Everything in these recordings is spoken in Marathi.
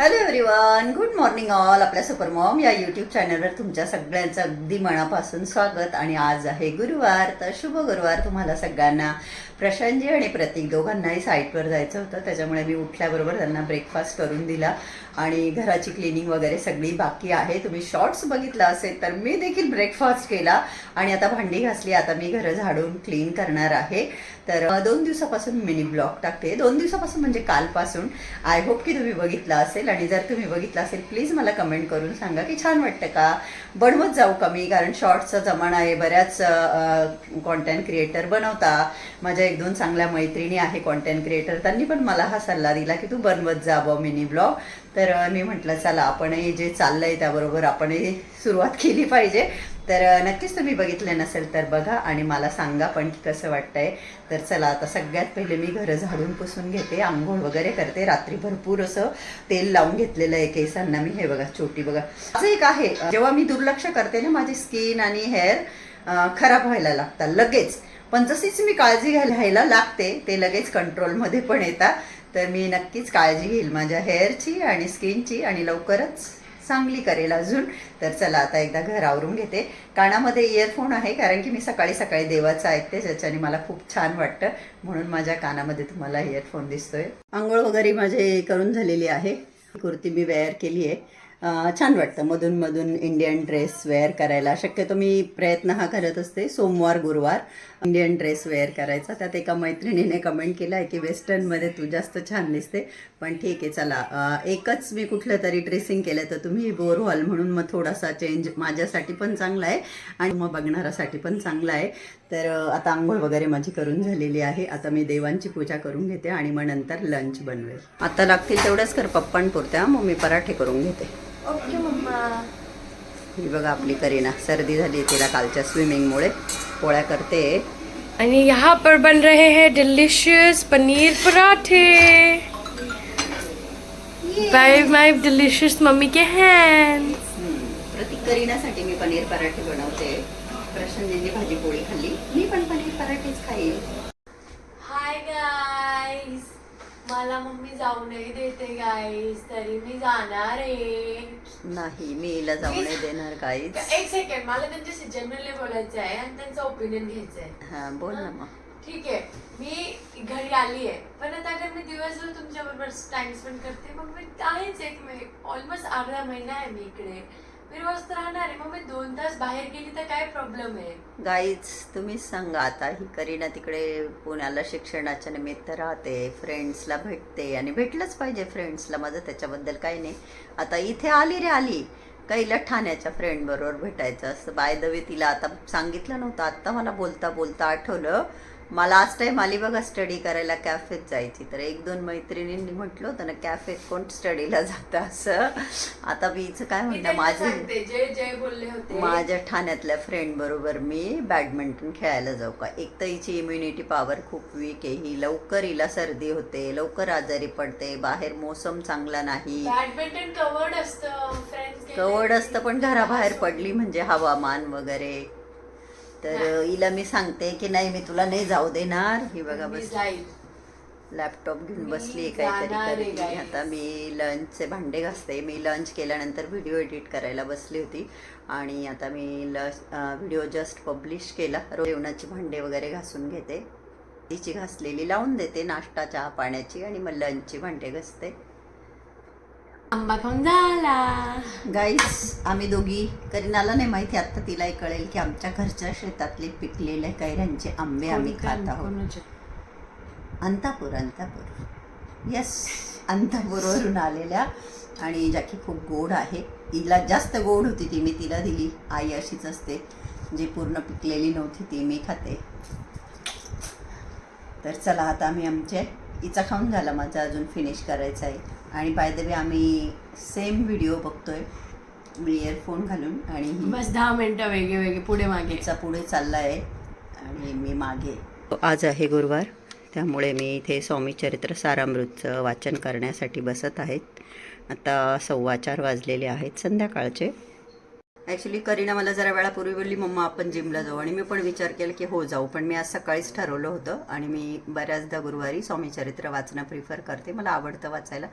Hello everyone good morning all आपल्या सुपर मॉम या यूट्यूब चॅनलवर तुमच्या सगळ्यांचं अगदी मनापासून स्वागत. आणि आज आहे गुरुवार तर शुभ गुरुवार तुम्हाला सगळ्यांना. प्रशांतजी आणि प्रतीक दोघांनाही साईटवर जायचं होतं. त्याच्यामुळे मी उठल्याबरोबर त्यांना ब्रेकफास्ट करून दिला. आणि घराची क्लिनिंग वगैरे सगळी बाकी आहे. तुम्ही शॉर्ट्स बघितला असेल तर मी देखील ब्रेकफास्ट केला. आणि आता भांडी घासली. आता मी घरं झाडून क्लीन करणार आहे. तर दोन दिवसापासून मिनी ब्लॉग टाकते. दोन दिवसापासून म्हणजे कालपासून. आय होप की तुम्ही बघितला असेल. आणि जर तुम्ही बघितला असेल प्लीज मला कमेंट करून सांगा की छान वाटतं का? बनवत जाऊ कमी कारण शॉर्ट्सचा जमाना आहे. बऱ्याच कॉन्टेंट क्रिएटर बनवता. माझ्या एक दोन चांगल्या मैत्रिणी आहे कॉन्टेंट क्रिएटर त्यांनी पण मला हा सल्ला दिला की तू बनवत जा बॉ मिनी ब्लॉग. तर मी म्हटलं चला आपणही जे चाललंय त्याबरोबर आपणही सुरुवात केली पाहिजे. तर नक्कीच तुम्ही बघितले नसेल तर बघा आणि मला सांगा पण की कसं वाटतंय. तर चला आता सगळ्यात पहिले मी घरं झाडून पुसून घेते आंघोळ वगैरे करते. रात्री भरपूर असं तेल लावून घेतलेलं आहे केसांना मी. हे बघा छोटी बघा. असं एक आहे जेव्हा मी दुर्लक्ष करते ना माझी स्किन आणि हेअर खराब व्हायला लागतात लगेच. पण जशीच मी काळजी घ्यायला लागते ते लगेच कंट्रोलमध्ये पण येतात. तर मी नक्कीच काळजी घेईल माझ्या हेअरची आणि स्किनची आणि लवकरच चांगली करेल अजून. तर चला आता एकदा घर आवरून घेते. कानामध्ये इयरफोन आहे कारण की मी सकाळी सकाळी देवाचं ऐकते ज्याच्याने मला खूप छान वाटतं. म्हणून माझ्या कानामध्ये तुम्हाला इयरफोन दिसतोय. आंघोळ वगैरे माझे करून झालेली आहे. कुर्ती मी वेअर केली आहे. छान वाटतं. मधून मधून इंडियन ड्रेस वेअर करायला. शक्यतो मी प्रयत्न हा करत असते. सोमवार गुरुवार इंडियन ड्रेस वेअर करायचा. त्यात एका मैत्रिणीने कमेंट केलं आहे की वेस्टर्नमध्ये तू जास्त छान दिसते. पण ठीक आहे चला. एकच मी कुठलं तरी ड्रेसिंग केलं तर तुम्ही बोर व्हाल म्हणून मग थोडासा चेंज माझ्यासाठी पण चांगला आहे आणि मग बघणाऱ्यासाठी पण चांगला आहे. तर आता आंघोळ वगैरे माझी करून झालेली आहे. आता मी देवांची पूजा करून घेते आणि मग नंतर लंच बनवेल. आता लागतील तेवढंच कर पप्पांपुरत्या. मग मी पराठे करून घेते. Okay mamma. ही बघा आपली करीना. सर्दी झाली तिला कालच्या स्विमिंगमुळे पोळ्या करते. आणि यहाँ पर बन रहे हैं डिलीशियस पनीर पराठे. बाय माय डिलीशियस मम्मी के हैंड प्रतीक करीनासाठी मी पनीर पराठे बनवते. प्रशांतजींनी भाजी पोळी खाल्ली. मी पण पनीर पराठेच खाईल हाय गाईज मला मम्मी जाऊ नाही देते गाईज तरी मी जाणार आहे. नाही मी हिला जाऊ नाही देणार काहीच एक सेकंड मला त्यांच्याशी जनरली बोलायचं आहे आणि त्यांचं ओपिनियन घ्यायचं आहे. हा बोल ना मग. ठीक आहे. मी घरी आली आहे. पण आता अगर मी दिवसभर तुमच्या बरोबर टाइम स्पेंड करते मग मी आहेच एक ऑलमोस्ट अर्धा महिना आहे मी इकडे. मी रोज तर राहणार आहे. मग मी दोन तास बाहेर गेली तर काय प्रॉब्लेम आहे? गाईज तुम्हीच सांगा आता. ही करीना तिकडे पुण्याला शिक्षणाच्या निमित्त राहते फ्रेंड्सला भेटते आणि भेटलंच पाहिजे फ्रेंड्सला माझं त्याच्याबद्दल काही नाही. आता इथे आली रे आली. काही ठाण्याच्या फ्रेंड बरोबर भेटायचं असं बाय द वे तिला आता सांगितलं नव्हतं. आत्ता मला बोलता बोलता आठवलं. मला आज टाईम आली बघा स्टडी करायला कॅफेत जायची. तर एक दोन मैत्रिणींनी म्हटलं होतं ना कॅफेत कोण स्टडीला जातं असं? आता मी हिचं काय म्हणतं माझी माझ्या ठाण्यातल्या फ्रेंड बरोबर मी बॅडमिंटन खेळायला जाऊ का? एक तर हिची इम्युनिटी पॉवर खूप वीक आहे. ही लवकर हिला सर्दी होते लवकर आजारी पडते बाहेर मोसम चांगला नाही. बॅडमिंटन कवर्ड असतं कवड असतं पण घराबाहेर पडली म्हणजे हवामान वगैरे. तर हिला मी सांगते की नाही मी तुला नाही जाऊ देणार. ही बघा बस लॅपटॉप घेऊन बसली काहीतरी करते. आता मी लंचचे भांडे घासते. मी लंच केल्यानंतर व्हिडिओ एडिट करायला बसली होती. आणि आता मी लस व्हिडिओ जस्ट पब्लिश केला. रोज जेवणाची भांडे वगैरे घासून घेते. तिची घासलेली लावून देते नाश्ता चहा पाण्याची आणि मग लंचची भांडे घासते. आंबा खाऊन झाला. गाईस आम्ही दोघी करीनाला नाही माहिती आता तिलाही कळेल की आमच्या घरच्या शेतातले पिकलेले कैऱ्यांचे आंबे आम्ही खात आहोत. अंतापूर अंतापूर. येस अंतापूरवरून आलेल्या आणि ज्या की खूप गोड आहे. हिला जास्त गोड होती ती मी तिला दिली. आई अशीच असते जी पूर्ण पिकलेली नव्हती ती मी खाते. तर चला आता आम्ही आमचे हिचा खाऊन झाला माझा अजून फिनिश करायचा आहे. आणि बाय द वे आम्ही सेम व्हिडिओ बघतोय. मी इयरफोन घालून आणि ही बस दहा मिनिटं वेगळे वेगळे पुढे मागे. तिचा पुढे चालला आहे आणि मी मागे. आज आहे गुरुवार त्यामुळे मी इथे स्वामी चरित्र सारामृतचं वाचन करण्यासाठी बसत आहेत. आता सव्वा चार वाजलेले आहेत संध्याकाळचे. ॲक्च्युली करीना मला जरा वेळापूर्वी बोलली मम्मा आपण जिमला जाऊ. आणि मी पण विचार केला की हो जाऊ. पण मी आज सकाळीच ठरवलं होतं आणि मी बऱ्याचदा गुरुवारी स्वामी चरित्र वाचणं प्रिफर करते. मला आवडतं वाचायला.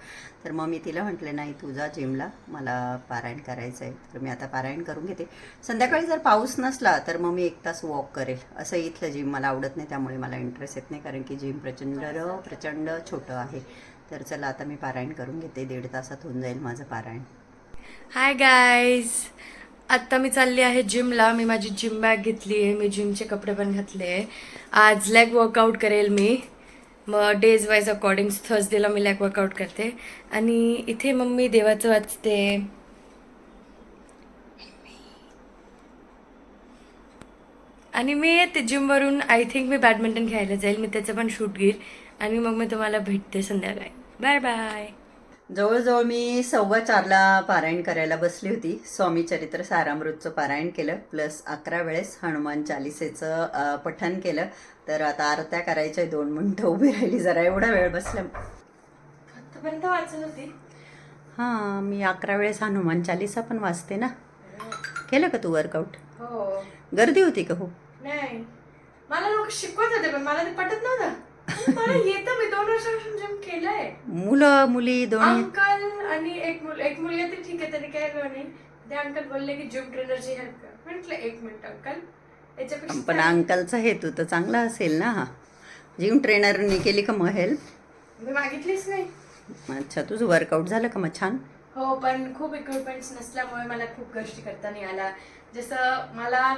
तर मग मी तिला म्हटले नाही तू जा जिमला. मला पारायण करायचं आहे तर मी आता पारायण करून घेते. संध्याकाळी जर पाऊस नसला तर मग मी एक तास वॉक करेल. असं इथलं जिम मला आवडत नाही. त्यामुळे मला इंटरेस्ट येत नाही. कारण की जिम प्रचंड प्रचंड छोटं आहे. तर चला आता मी पारायण करून घेते. दीड तासात होऊन जाईल माझं पारायण. हाय गाईज आत्ता मी चालली आहे जिमला. मी माझी जिम बॅग घेतली आहे. मी जिमचे कपडे पण घातले आहे. आज लेग वर्कआउट करेल मी. मग डेज वाईज अकॉर्डिंग थर्सडेला मी लेग वर्कआउट करते. आणि इथे मम्मी देवाचं वाचते. आणि मी येते जिमवरून आय थिंक मी बॅडमिंटन खेळायला जाईल. मी त्याचं पण शूट घेईल. आणि मग मी तुम्हाला भेटते संध्याकाळी. बाय बाय जवळजवळ मी सव्वा चारला पारायण करायला बसली होती. स्वामी चरित्र सारामृतचं पारायण केलं प्लस अकरा वेळेस हनुमान चालिसेचं पठण केलं. तर आता आरत्या करायच्या दोन मिनटं उभी राहिली जरा एवढा वेळ बसल्या आतापर्यंत वाचत होती? हां मी अकरा वेळेस हनुमान चालिसा पण वाचते ना. केलं का तू वर्कआउट हो. गर्दी होती का हो? नाही. मला लोक शिकवत होते पण मला ते पटत नव्हतं. मला येतं मी दोन वर्षापासून जिम केलंय. मुलं मुली दोन्ही? अंकल आणि एक मुल एक मुलगी आहे ती ठीक आहे तरी काय नाही. ते अंकल बोलले की जिम ट्रेनरची हेल्प कर. म्हटलं एक मिनिट अंकल. याच्यापेक्षा पण काय? अंकलचा हेतू तर चांगला असेल ना? हा जिम ट्रेनरनी केली का मग हेल्प मी मागितलीच नाही. अच्छा तुझं वर्कआउट झालं का मग? छान? हो पण खूप इक्विपमेंट्स नसल्यामुळे मला खूप गोष्टी करता नाही आला जसं मला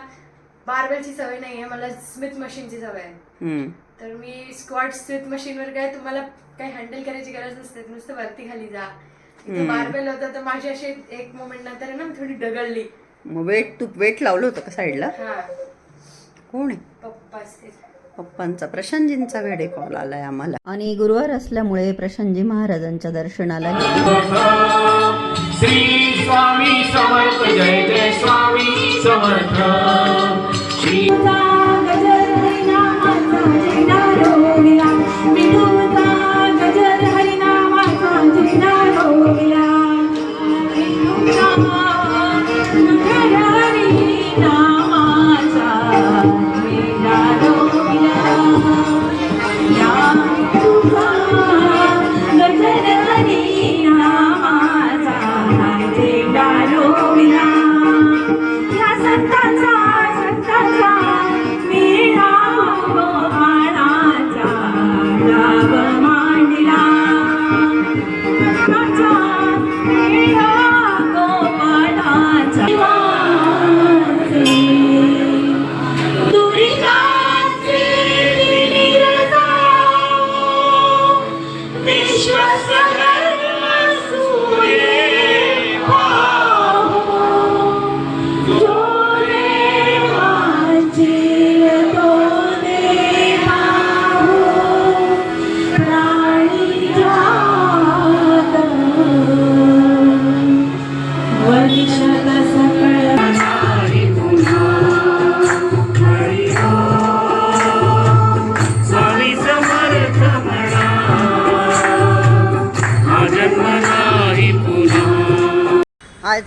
बारबेलची सवय नाही आहे मला स्मिथ मशीनची सवय आहे. तर मी स्क्वॉट स्मिथ मशीनवर काय तुम्हाला काही हँडल करायची गरज नसते नुसतं वरती खाली जा. बारबेल होतं तर माझी अशी एक मोमेंट नंतर आहे ना थोडी डगळली मग वेट तू वेट लावलं होतं का साईडला हा. कोण आहे? पप्पाच ते पप्पांचा प्रशांतजींचा वेडे कॉल आलाय आम्हाला. आणि गुरुवार असल्यामुळे प्रशांतजी महाराजांच्या दर्शनाला गेले. श्री स्वामी समर्थ जय जय स्वामी समर्थ. श्री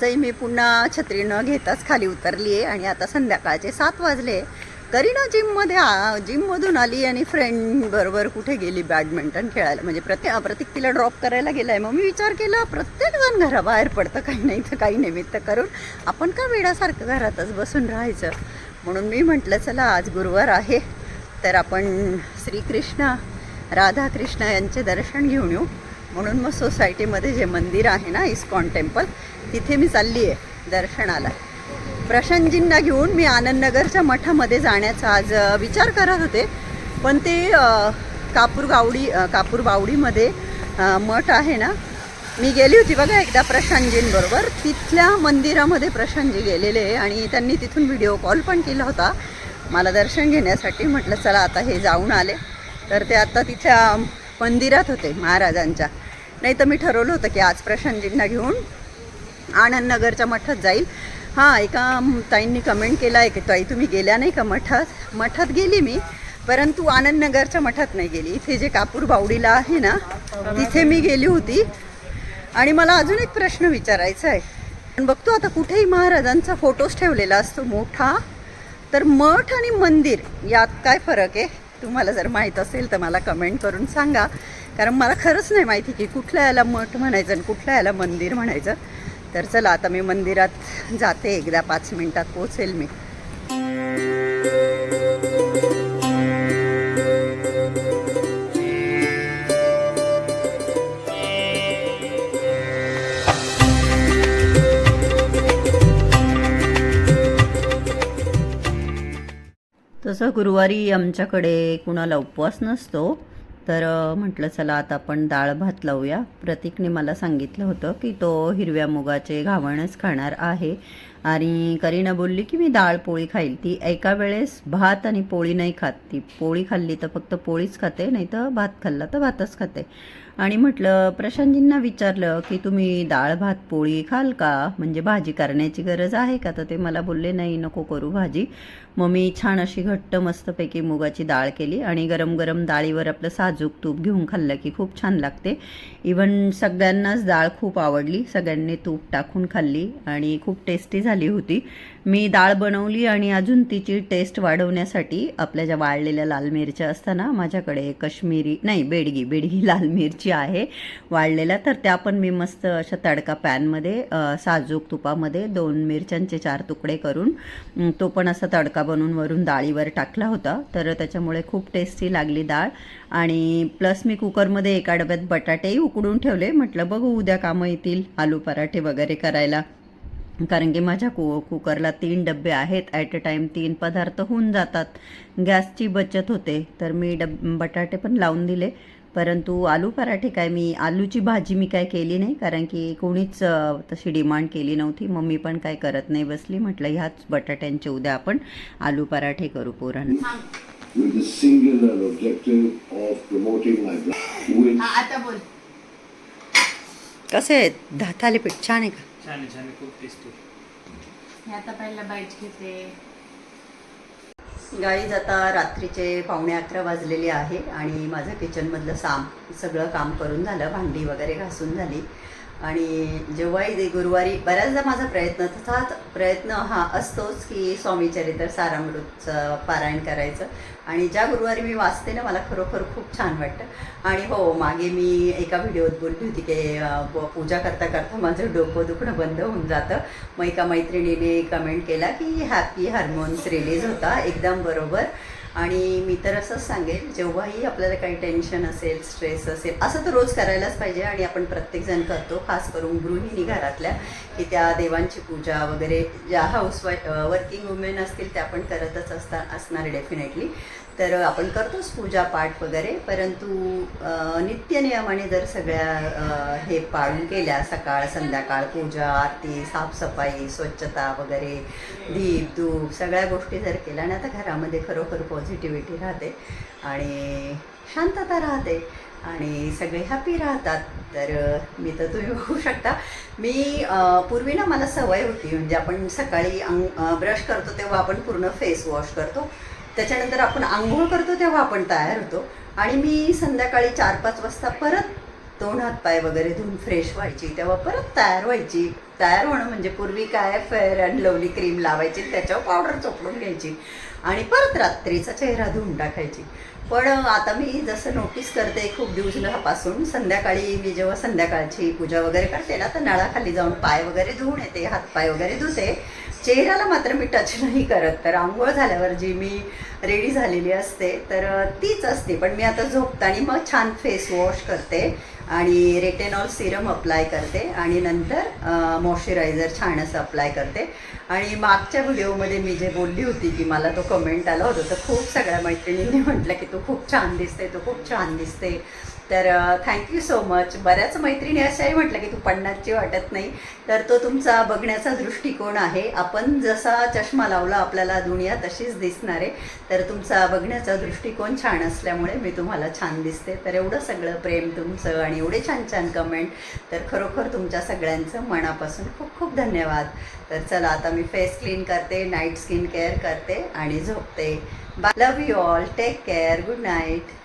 आजही मी पुन्हा छत्री न घेताच खाली उतरली आहे आणि आता संध्याकाळचे सात वाजले. तरी ना जिममध्ये आ जिममधून आली आणि फ्रेंड बरोबर कुठे गेली बॅडमिंटन खेळायला? म्हणजे प्रत्येक प्रत्येक तिला ड्रॉप करायला गेला आहे मग मी विचार केला प्रत्येकजण घराबाहेर पडतं काही नाही तर काही निमित्त करून. आपण का वेळासारखं घरातच बसून राहायचं? म्हणून मी म्हटलं चला आज गुरुवार आहे. तर आपण श्रीकृष्ण राधाकृष्ण यांचे दर्शन घेऊन येऊ. म्हणून मग सोसायटीमध्ये जे मंदिर आहे ना इस्कॉन टेम्पल तिथे मी चालली आहे दर्शनाला. प्रशांतजींना घेऊन मी आनंदनगरच्या मठामध्ये जाण्याचा आज विचार करत होते. पण ते कापूर गावडी कापूर बावडीमध्ये मठ आहे ना मी गेली होती बघा एकदा प्रशांतजींबरोबर. तिथल्या मंदिरामध्ये प्रशांतजी गेलेले आहे आणि त्यांनी तिथून व्हिडिओ कॉल पण केला होता. मला दर्शन घेण्यासाठी म्हटलं चला आता हे जाऊन आले. तर ते आता तिथल्या मंदिरात होते महाराजांच्या. नाही तर मी ठरवलं होतं की आज प्रशांतजींना घेऊन आनंदनगरच्या मठात जाईल. हां एका ताईंनी कमेंट केला आहे की ताई तुम्ही गेल्या नाही का मठात? मठात गेली मी परंतु आनंदनगरच्या मठात नाही गेली. इथे जे कापूर बावडीला आहे ना तिथे मी गेली होती. आणि मला अजून एक प्रश्न विचारायचा आहे. पण बघतो आता कुठेही महाराजांचा फोटोज ठेवलेला असतो मोठा तर मठ आणि मंदिर यात काय फरक आहे? तुम्हाला जर माहीत असेल तर मला कमेंट करून सांगा. कारण मला खरंच नाही माहिती की कुठल्या याला मठ म्हणायचं आणि कुठल्या याला मंदिर म्हणायचं. तर चला आता मी मंदिरात जाते. एकदा पाच मिनटात पोचेल मी. तसं गुरुवारी आमच्याकडे कुणाला उपवास नसतो तर म्हटलं चला आता आपण डाळ भात लावूया. प्रतीकने मला सांगितलं होतं की तो हिरव्या मुगाचे घावणच खाणार आहे. आणि करीना बोलली की मी डाळ पोळी खाईल. ती एका वेळेस भात आणि पोळी नाही खात. ती पोळी खाल्ली तर फक्त पोळीच खाते नाही तर भात खाल्ला तर भातच खाते. आणि म्हटलं प्रशांतजींना विचारलं की तुम्ही डाळ भात पोळी खाल का? म्हणजे भाजी करण्याची गरज आहे का? तर ते मला बोलले नाही नको करू भाजी. मग मी छान अशी घट्ट मस्तपैकी मुगाची डाळ केली आणि गरम गरम डाळीवर आपलं साजूक तूप घेऊन खाल्लं की खूप छान लागते. इवन सगळ्यांनाच डाळ खूप आवडली. सगळ्यांनी तूप टाकून खाल्ली आणि खूप टेस्टी झाली होती. मी डाळ बनवली आणि अजून तिची टेस्ट वाढवण्यासाठी आपल्या ज्या वाळलेल्या लाल मिरच्या असताना माझ्याकडे कश्मीरी नाही बेडगी बेडगी लाल मिरची आहे. वाळलेल्या तर त्या पण मी मस्त अशा तडका पॅनमध्ये साजूक तुपामध्ये दोन मिरच्यांचे चार तुकडे करून तो पण असा तडका बनवून वरून डाळीवर टाकला होता. तर त्याच्यामुळे खूप टेस्टी लागली डाळ. आणि प्लस मी कुकरमध्ये एका डब्यात बटाटेही उकडून ठेवले. म्हटलं बघू उद्या कामं येतील आलू पराठे वगैरे करायला. कारण की माझ्या कु कुकरला तीन डबे आहेत. ॲट अ टाईम तीन पदार्थ होऊन जातात. गॅसची बचत होते. तर मी डब बटाटे पण लावून दिले. परंतु आलू पराठे काय मी आलूची भाजी मी काय केली नाही कारण की कोणीच तशी डिमांड केली नव्हती. मम्मी पण काय करत नाही बसली. म्हटलं ह्याच बटाट्यांचे उद्या आपण आलू पराठे करू पोरांना. हा बोल. कसे आहेत? धा थालीपीठ छान आहे का? छान आहे छान आहे. खूप टेस्टी मी आता पहिला बाईट घेते. गाईज आता रात्रीचे पावणे अकरा वाजलेले आहे आणि माझं किचनमधलं साम सगळं काम करून झालं भांडी वगैरे घासून झाली. आणि जेव्हाही ते गुरुवारी बऱ्याचदा माझा प्रयत्न तसाच प्रयत्न हा असतोच की स्वामी चरित्र सारामृतचं पारायण करायचं. आणि ज्या गुरुवारी मी वाचते ना मला खरोखर खूप छान वाटतं. आणि हो मागे मी एका व्हिडिओत बोलली होती की पूजा करता करता माझं डोकं दुखणं बंद होऊन जातं. मग एका मैत्रिणीने कमेंट केला की हॅपी हार्मोन्स रिलीज होता एकदम बरोबर. आणि मी तर असंच सांगेल जेव्हाही आपल्याला काही टेन्शन असेल स्ट्रेस असेल असं तर रोज करायलाच पाहिजे आणि आपण प्रत्येकजण करतो खास करून गृहिणी घरातल्या की त्या देवांची पूजा वगैरे ज्या हाऊस वर्किंग वुमेन असतील त्या पण करतच असता असणार डेफिनेटली तर आपण करतोच पूजा पाठ वगैरे परंतु नित्य नित्यनियमाने जर सगळ्या हे पाळून केल्या सकाळ संध्याकाळ पूजा आरती साफसफाई स्वच्छता वगैरे दीप धूप सगळ्या गोष्टी जर केल्या ना तर घरामध्ये खरोखर पॉझिटिव्हिटी राहते आणि शांतता राहते आणि सगळे हॅपी राहतात. तर मी तर तुम्ही बघू शकता. मी पूर्वी ना मला सवय होती. म्हणजे आपण सकाळी अंग ब्रश करतो तेव्हा आपण पूर्ण फेस वॉश करतो. त्याच्यानंतर आपण आंघोळ करतो तेव्हा आपण तयार होतो. आणि मी संध्याकाळी चार पाच वाजता परत दोन हातपाय वगैरे धुवून फ्रेश व्हायची. तेव्हा परत तयार व्हायची. तयार होणं म्हणजे पूर्वी काय फेअर अँड लवली क्रीम लावायची त्याच्यावर पावडर चोपडून घ्यायची. आणि परत रात्रीचा चेहरा धुवून टाकायची. पण आता मी जसं नोटीस करते खूप दिवसापासून संध्याकाळी मी जेव्हा संध्याकाळची पूजा वगैरे करते ना तर नळाखाली जाऊन पाय वगैरे धुवून येते हातपाय वगैरे धुते. चेहऱ्याला मात्र मी टच नाही करत. तर आंघोळ झाल्यावर जी मी रेडी झालेली असते तर तीच असते. पण मी आता झोपताना मग छान फेस वॉश करते आणि रेटेनॉल सिरम अप्लाय करते आणि नंतर मॉइश्चरायझर छान असं अप्लाय करते. आणि मागच्या व्हिडिओमध्ये मी जे बोलली होती की मला तो कमेंट आला होता तर खूप सगळ्या मैत्रिणींनी म्हटलं की तू खूप छान दिसते तू खूप छान दिसते. तर थँक्यू सो मच बऱ्याच मैत्रिणी अशाही म्हटलं की तू पन्नासची वाटत नाही. तर तो तुमचा बघण्याचा दृष्टिकोन आहे. आपण जसा चष्मा लावला आपल्याला दुनिया तशीच दिसणार आहे. तर तुमचा बघण्याचा दृष्टिकोन छान असल्यामुळे मी तुम्हाला छान दिसते. तर एवढं सगळं प्रेम तुमचं आणि एवढे छान छान कमेंट तर खरोखर तुमच्या सगळ्यांचं मनापासून खूप खूप धन्यवाद. तर चला आता मी फेस क्लीन करते नाईट स्किन केअर करते आणि झोपते. Bye love you all take care good night